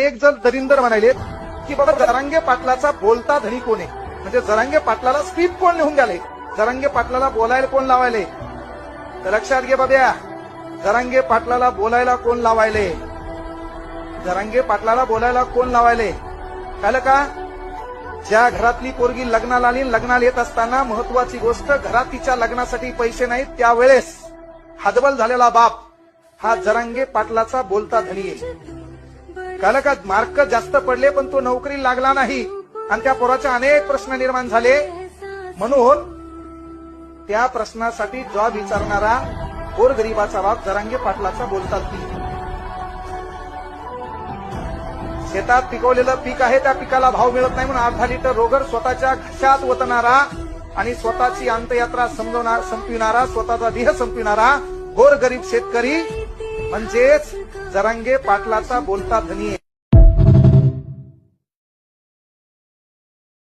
एक जण दरिंदर म्हणाले की बाबा जरांगे पाटलाचा बोलता धनी कोण आहे? म्हणजे जरांगे पाटलाला स्क्रिप्ट कोण लिहून गेले जरांगे पाटलाला बोलायला कोण लावायले? तर लक्षात घे बाब्या जरांगे पाटलाला बोलायला कोण लावायले? जरांगे पाटलाला बोलायला कोण लावायले? कळलं का? ज्या घरातली पोरगी लग्नाला आली लग्नाला येत असताना महत्वाची गोष्ट घरात तिच्या लग्नासाठी पैसे नाहीत त्यावेळेस हादबल झालेला बाप हा जरांगे पाटलाचा बोलता धनी आहे. कळलं का मार्क जास्त पडले पण तो नोकरी लागला नाही. आणि त्या पोराचे अनेक प्रश्न निर्माण झाले. म्हणून त्या प्रश्नासाठी जॉब विचारणारा गोरगरिबाचा बाप जरांगे पाटलाचा बोलतात ती शेतात पिकवलेलं पीक आहे त्या पिकाला भाव मिळत नाही म्हणून अर्धा लिटर रोगर स्वतःच्या घशात ओतणारा आणि स्वतःची अंतयात्रा समजवणार संपविणारा स्वतःचा देह संपविणारा गोरगरीब शेतकरी. म्हणजेच जरांगे पाटलाचा बोलता धनी आहे.